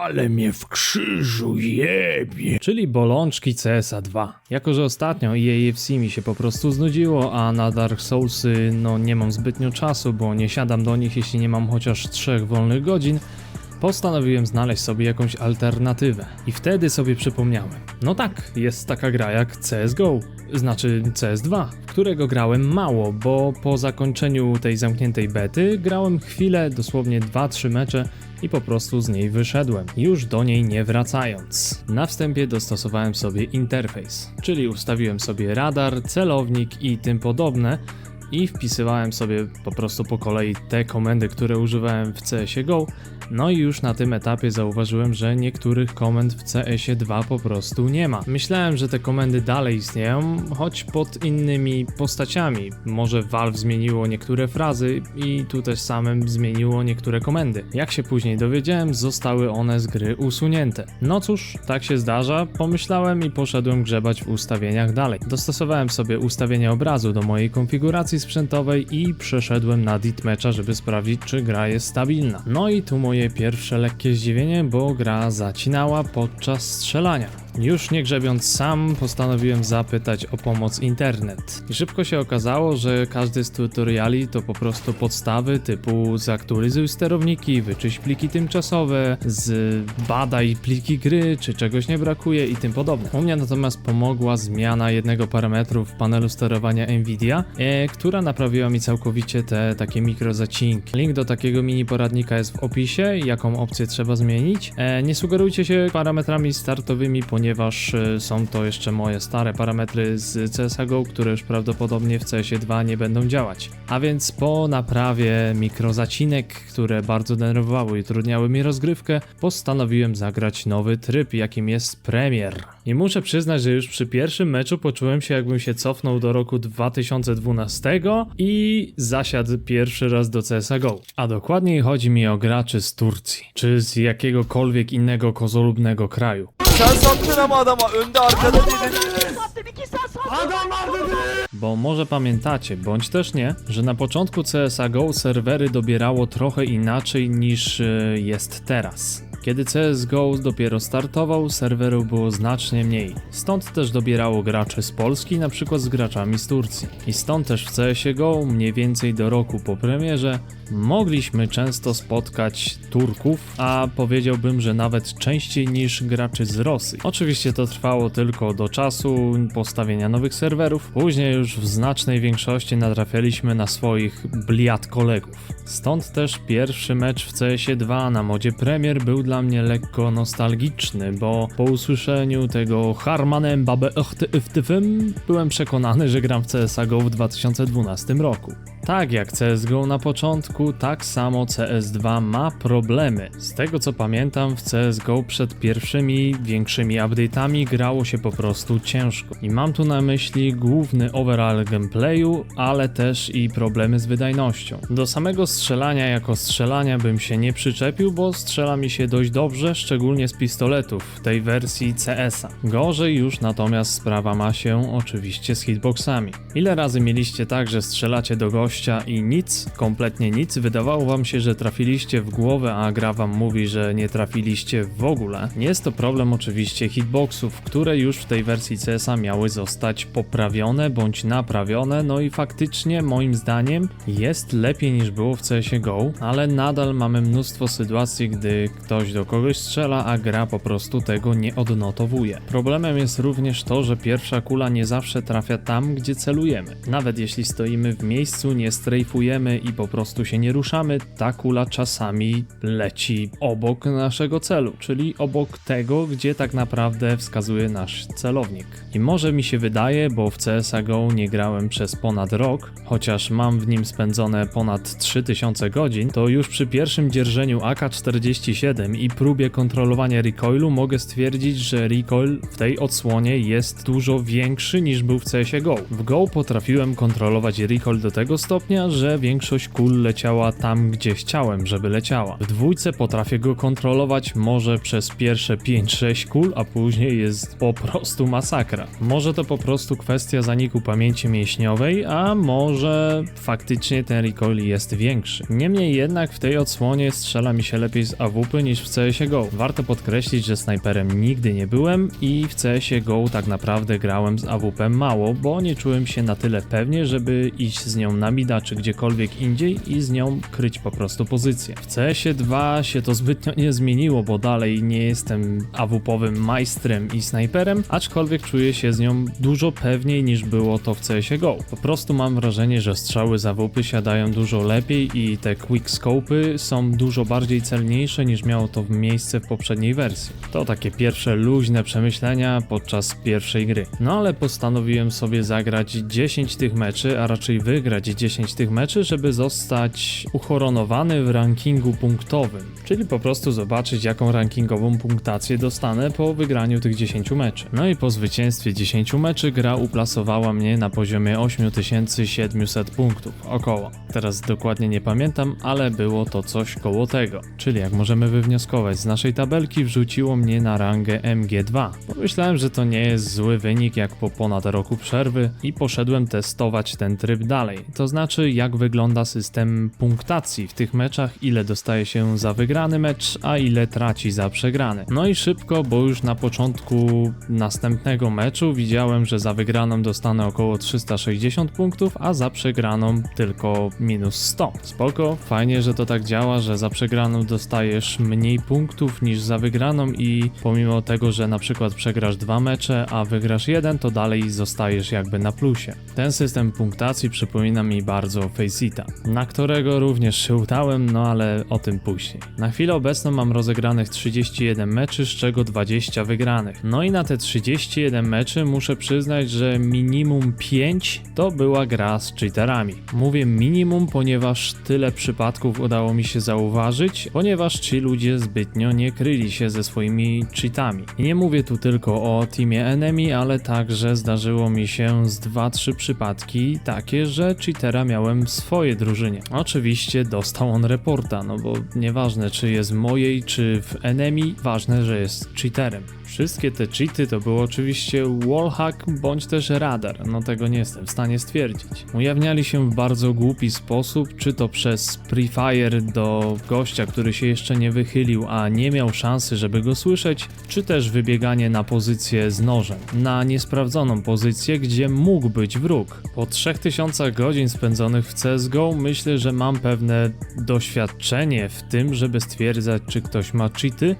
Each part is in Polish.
Ale mnie w krzyżu jebie. czyli bolączki CSA 2. Jako, że ostatnio EAFC mi się po prostu znudziło, a na Dark Soulsy no nie mam zbytnio czasu, bo nie siadam do nich jeśli nie mam chociaż trzech wolnych godzin, postanowiłem znaleźć sobie jakąś alternatywę. I wtedy sobie przypomniałem. No tak, jest taka gra jak CSGO, znaczy CS2, w którego grałem mało, bo po zakończeniu tej zamkniętej bety grałem chwilę, dosłownie 2-3 mecze i po prostu z niej wyszedłem, już do niej nie wracając. Na wstępie dostosowałem sobie interfejs, czyli ustawiłem sobie radar, celownik i tym podobne i wpisywałem sobie po prostu po kolei te komendy, które używałem w CSie GO. No i już na tym etapie zauważyłem, że niektórych komend w CS 2 po prostu nie ma. Myślałem, że te komendy dalej istnieją, choć pod innymi postaciami. Może Valve zmieniło niektóre frazy i tu też samym zmieniło niektóre komendy. Jak się później dowiedziałem, zostały one z gry usunięte. No cóż, tak się zdarza, pomyślałem i poszedłem grzebać w ustawieniach dalej. Dostosowałem sobie ustawienia obrazu do mojej konfiguracji sprzętowej i przeszedłem na Ditmatcha, żeby sprawdzić, czy gra jest stabilna. No i tu moje pierwsze lekkie zdziwienie, bo gra zacinała podczas strzelania. Już nie grzebiąc sam, postanowiłem zapytać o pomoc internet. I szybko się okazało, że każdy z tutoriali to po prostu podstawy typu zaktualizuj sterowniki, wyczyść pliki tymczasowe, zbadaj pliki gry, czy czegoś nie brakuje i tym podobne. U mnie natomiast pomogła zmiana jednego parametru w panelu sterowania Nvidia, e, która naprawiła mi całkowicie te takie mikrozacinki. Link do takiego mini poradnika jest w opisie, jaką opcję trzeba zmienić. E, nie sugerujcie się parametrami startowymi, ponieważ e, są to jeszcze moje stare parametry z CSGO, które już prawdopodobnie w CS 2 nie będą działać. A więc po naprawie mikrozacinek, które bardzo denerwowały i utrudniały mi rozgrywkę, postanowiłem zagrać nowy tryb, jakim jest Premier. I muszę przyznać, że już przy pierwszym meczu poczułem się jakbym się cofnął do roku 2012 i zasiadł pierwszy raz do CSGO. A dokładniej chodzi mi o graczy z Turcji, czy z jakiegokolwiek innego kozolubnego kraju. Sen sattın ama adama önde arkada dedin. Bo może pamiętacie, bądź też nie, że na początku CSGO serwery dobierało trochę inaczej niż e, jest teraz. Kiedy CSGO dopiero startował, serwerów było znacznie mniej. Stąd też dobierało graczy z Polski, na przykład z graczami z Turcji. I stąd też w CSGO, mniej więcej do roku po premierze, mogliśmy często spotkać Turków, a powiedziałbym, że nawet częściej niż graczy z Rosji. Oczywiście to trwało tylko do czasu postawienia nowych serwerów, później już w znacznej większości natrafialiśmy na swoich bliat kolegów. Stąd też pierwszy mecz w CS 2 na modzie Premier był dla mnie lekko nostalgiczny, bo po usłyszeniu tego Harmanem Babe byłem przekonany, że gram w CSGO w 2012 roku. Tak jak CSGO na początku, tak samo CS2 ma problemy. Z tego co pamiętam, w CSGO przed pierwszymi większymi update'ami grało się po prostu ciężko. I mam tu na myśli główny overall gameplayu, ale też i problemy z wydajnością. Do samego strzelania jako strzelania bym się nie przyczepił, bo strzela mi się dość dobrze, szczególnie z pistoletów w tej wersji CS-a. Gorzej już natomiast sprawa ma się oczywiście z hitboxami. Ile razy mieliście tak, że strzelacie do gościa i nic, kompletnie nic, wydawało wam się, że trafiliście w głowę, a gra wam mówi, że nie trafiliście w ogóle? Jest to problem oczywiście hitboxów, które już w tej wersji CS-a miały zostać poprawione bądź naprawione, no i faktycznie moim zdaniem jest lepiej niż było w CS GO, ale nadal mamy mnóstwo sytuacji, gdy ktoś do kogoś strzela, a gra po prostu tego nie odnotowuje. Problemem jest również to, że pierwsza kula nie zawsze trafia tam, gdzie celujemy. Nawet jeśli stoimy w miejscu, nie strajfujemy i po prostu się nie ruszamy, ta kula czasami leci obok naszego celu, czyli obok tego, gdzie tak naprawdę wskazuje nasz celownik. I może mi się wydaje, bo w CSGO nie grałem przez ponad rok, chociaż mam w nim spędzone ponad 3000 godzin, to już przy pierwszym dzierżeniu AK-47 i próbie kontrolowania recoilu mogę stwierdzić, że recoil w tej odsłonie jest dużo większy niż był w CSGO. W Go potrafiłem kontrolować recoil do tego stopnia, stopnia, że większość kul leciała tam, gdzie chciałem, żeby leciała. W dwójce potrafię go kontrolować może przez pierwsze 5-6 kul, a później jest po prostu masakra. Może to po prostu kwestia zaniku pamięci mięśniowej, a może faktycznie ten recoil jest większy. Niemniej jednak w tej odsłonie strzela mi się lepiej z AWP niż w CSGO. Warto podkreślić, że snajperem nigdy nie byłem i w CSGO tak naprawdę grałem z AWP mało, bo nie czułem się na tyle pewnie, żeby iść z nią na mida czy gdziekolwiek indziej i z nią kryć po prostu pozycję. W CS-ie 2 się to zbytnio nie zmieniło, bo dalej nie jestem AWP-owym majstrem i snajperem, aczkolwiek czuję się z nią dużo pewniej niż było to w CSGO. Po prostu mam wrażenie, że strzały z AWP siadają dużo lepiej i te quickscope'y są dużo bardziej celniejsze niż miało to miejsce w poprzedniej wersji. To takie pierwsze luźne przemyślenia podczas pierwszej gry. No ale postanowiłem sobie zagrać 10 tych meczy, a raczej wygrać 10 tych meczy, żeby zostać uhoronowany w rankingu punktowym. Czyli po prostu zobaczyć jaką rankingową punktację dostanę po wygraniu tych 10 meczy. No i po zwycięstwie 10 meczy gra uplasowała mnie na poziomie 8700 punktów, około. Teraz dokładnie nie pamiętam, ale było to coś koło tego. Czyli jak możemy wywnioskować z naszej tabelki wrzuciło mnie na rangę MG2. Pomyślałem, że to nie jest zły wynik jak po ponad roku przerwy i poszedłem testować ten tryb dalej. To znaczy jak wygląda system punktacji w tych meczach, ile dostaje się za wygrany mecz, a ile traci za przegrany. No i szybko, bo już na początku następnego meczu widziałem, że za wygraną dostanę około 360 punktów, a za przegraną tylko minus 100. Spoko, fajnie, że to tak działa, że za przegraną dostajesz mniej punktów niż za wygraną i pomimo tego, że na przykład przegrasz dwa mecze, a wygrasz jeden, to dalej zostajesz jakby na plusie. Ten system punktacji przypomina mi bardzo Faceita, na którego również się udałem, no ale o tym później. Na chwilę obecną mam rozegranych 31 meczy, z czego 20 wygranych. No i na te 31 meczy muszę przyznać, że minimum 5 to była gra z cheaterami. Mówię minimum, ponieważ tyle przypadków udało mi się zauważyć, ponieważ ci ludzie zbytnio nie kryli się ze swoimi cheatami. I nie mówię tu tylko o teamie enemy, ale także zdarzyło mi się z 2-3 przypadki takie, że cheatera miałem w swojej drużynie. Oczywiście dostał on reporta, no bo nieważne czy jest mojej, czy w enemy, ważne, że jest cheaterem. Wszystkie te cheaty to był oczywiście wallhack bądź też radar, no tego nie jestem w stanie stwierdzić. Ujawniali się w bardzo głupi sposób, czy to przez pre-fire do gościa, który się jeszcze nie wychylił, a nie miał szansy, żeby go słyszeć, czy też wybieganie na pozycję z nożem, na niesprawdzoną pozycję, gdzie mógł być wróg. Po 3000 godzin spędzonych w CSGO myślę, że mam pewne doświadczenie w tym, żeby stwierdzać, czy ktoś ma cheaty,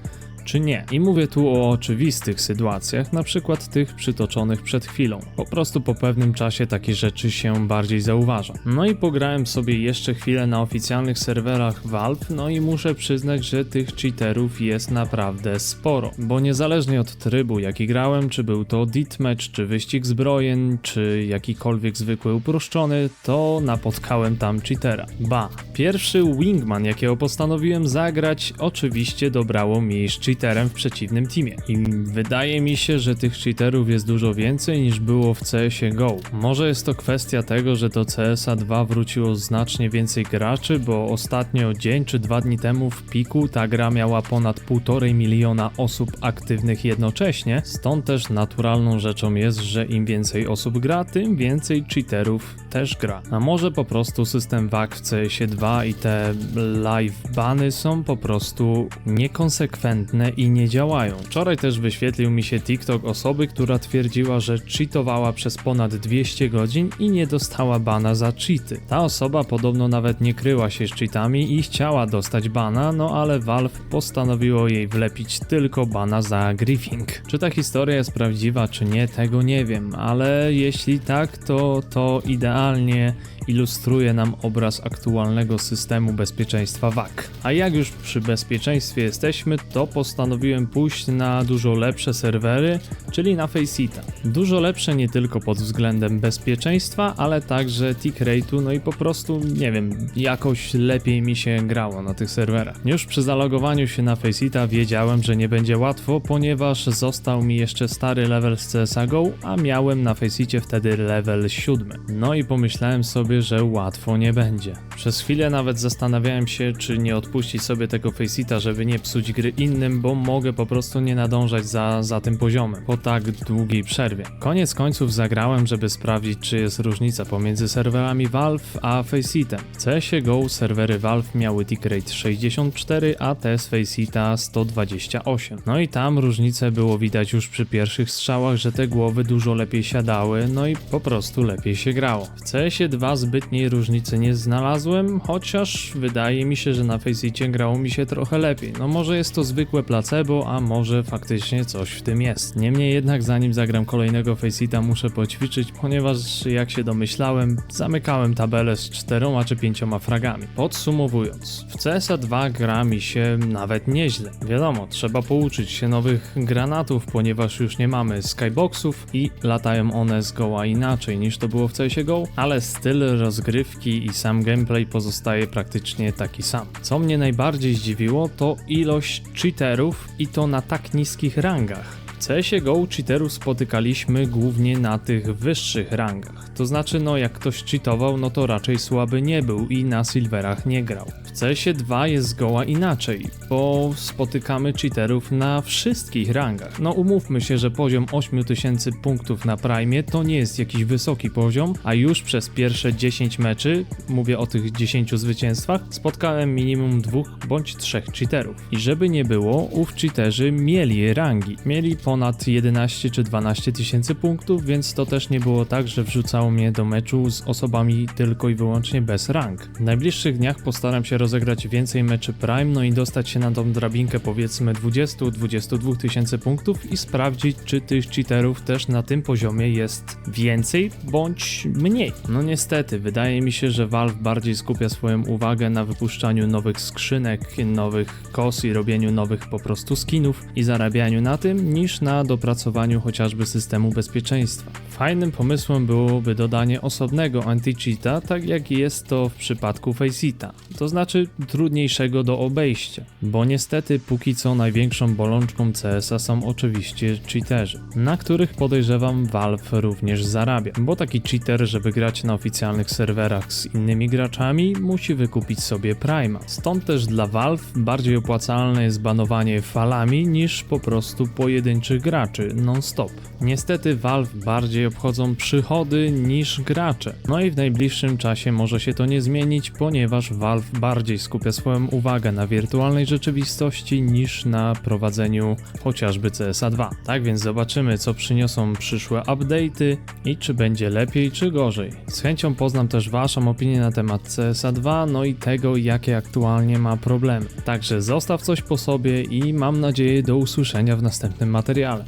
czy nie. I mówię tu o oczywistych sytuacjach, na przykład tych przytoczonych przed chwilą. Po prostu po pewnym czasie takie rzeczy się bardziej zauważa. No i pograłem sobie jeszcze chwilę na oficjalnych serwerach Valve, no i muszę przyznać, że tych cheaterów jest naprawdę sporo. Bo niezależnie od trybu jaki grałem, czy był to deathmatch, czy wyścig zbrojen, czy jakikolwiek zwykły uproszczony, to napotkałem tam cheatera. Ba, pierwszy wingman jakiego postanowiłem zagrać, oczywiście dobrało mi z w przeciwnym teamie. I wydaje mi się, że tych cheaterów jest dużo więcej niż było w CSie GO. Może jest to kwestia tego, że do CSa 2 wróciło znacznie więcej graczy, bo ostatnio dzień czy dwa dni temu w piku ta gra miała ponad 1,5 miliona osób aktywnych jednocześnie, stąd też naturalną rzeczą jest, że im więcej osób gra, tym więcej cheaterów też gra. A może po prostu system WAG w CSie 2 i te live bany są po prostu niekonsekwentne i nie działają. Wczoraj też wyświetlił mi się TikTok osoby, która twierdziła, że cheatowała przez ponad 200 godzin i nie dostała bana za cheaty. Ta osoba podobno nawet nie kryła się z cheatami i chciała dostać bana, no ale Valve postanowiło jej wlepić tylko bana za griefing. Czy ta historia jest prawdziwa, czy nie, tego nie wiem, ale jeśli tak, to to idealnie ilustruje nam obraz aktualnego systemu bezpieczeństwa WAG. A jak już przy bezpieczeństwie jesteśmy, to postanowiłem pójść na dużo lepsze serwery, czyli na Faceita. Dużo lepsze nie tylko pod względem bezpieczeństwa, ale także tick rate'u, no i po prostu, nie wiem, jakoś lepiej mi się grało na tych serwerach. Już przy zalogowaniu się na Faceita wiedziałem, że nie będzie łatwo, ponieważ został mi jeszcze stary level z CSA GO, a miałem na Faceicie wtedy level 7. No i pomyślałem sobie, że łatwo nie będzie. Przez chwilę nawet zastanawiałem się, czy nie odpuścić sobie tego Faceita, żeby nie psuć gry innym, bo mogę po prostu nie nadążać za, za tym poziomem po tak długiej przerwie. Koniec końców zagrałem, żeby sprawdzić, czy jest różnica pomiędzy serwerami Valve a Faceitem. W CS:GO GO serwery Valve miały tick rate 64, a te z Faceita 128. No i tam różnicę było widać już przy pierwszych strzałach, że te głowy dużo lepiej siadały, no i po prostu lepiej się grało. W CS-ie 2 zbytniej różnicy nie znalazłem, chociaż wydaje mi się, że na Faceicie grało mi się trochę lepiej. No może jest to zwykłe placebo, a może faktycznie coś w tym jest. Niemniej jednak zanim zagram kolejnego Faceita muszę poćwiczyć, ponieważ jak się domyślałem, zamykałem tabelę z czteroma czy pięcioma fragami. Podsumowując, w CSA 2 gra mi się nawet nieźle. Wiadomo, trzeba pouczyć się nowych granatów, ponieważ już nie mamy skyboxów i latają one zgoła inaczej niż to było w CS:GO, GO, ale styl rozgrywki i sam gameplay pozostaje praktycznie taki sam. Co mnie najbardziej zdziwiło, to ilość cheaterów i to na tak niskich rangach. W CS:GO GO cheaterów spotykaliśmy głównie na tych wyższych rangach. To znaczy, no jak ktoś cheatował, no to raczej słaby nie był i na silverach nie grał. W CS 2 jest zgoła inaczej, bo spotykamy cheaterów na wszystkich rangach. No umówmy się, że poziom 8000 punktów na Prime to nie jest jakiś wysoki poziom, a już przez pierwsze 10 meczy, mówię o tych 10 zwycięstwach, spotkałem minimum dwóch bądź trzech cheaterów. I żeby nie było, ów cheaterzy mieli rangi. Mieli ponad 11 czy 12 tysięcy punktów, więc to też nie było tak, że wrzucało mnie do meczu z osobami tylko i wyłącznie bez rank. W najbliższych dniach postaram się rozegrać więcej meczy Prime, no i dostać się na tą drabinkę powiedzmy 20-22 tysięcy punktów i sprawdzić, czy tych cheaterów też na tym poziomie jest więcej bądź mniej. No niestety, wydaje mi się, że Valve bardziej skupia swoją uwagę na wypuszczaniu nowych skrzynek, nowych kos i robieniu nowych po prostu skinów i zarabianiu na tym, niż na dopracowaniu chociażby systemu bezpieczeństwa. Fajnym pomysłem byłoby dodanie osobnego anti-cheata, tak jak jest to w przypadku Faceita, to znaczy trudniejszego do obejścia, bo niestety póki co największą bolączką CS-a są oczywiście cheaterzy, na których podejrzewam Valve również zarabia, bo taki cheater, żeby grać na oficjalnych serwerach z innymi graczami, musi wykupić sobie Prima. Stąd też dla Valve bardziej opłacalne jest banowanie falami niż po prostu pojedynczych graczy non-stop. Niestety Valve bardziej obchodzą przychody niż gracze. No i w najbliższym czasie może się to nie zmienić, ponieważ Valve bardziej skupia swoją uwagę na wirtualnej rzeczywistości niż na prowadzeniu chociażby CSA 2. Tak więc zobaczymy co przyniosą przyszłe update'y i czy będzie lepiej czy gorzej. Z chęcią poznam też waszą opinię na temat CSA 2, no i tego jakie aktualnie ma problemy. Także zostaw coś po sobie i mam nadzieję do usłyszenia w następnym materiale.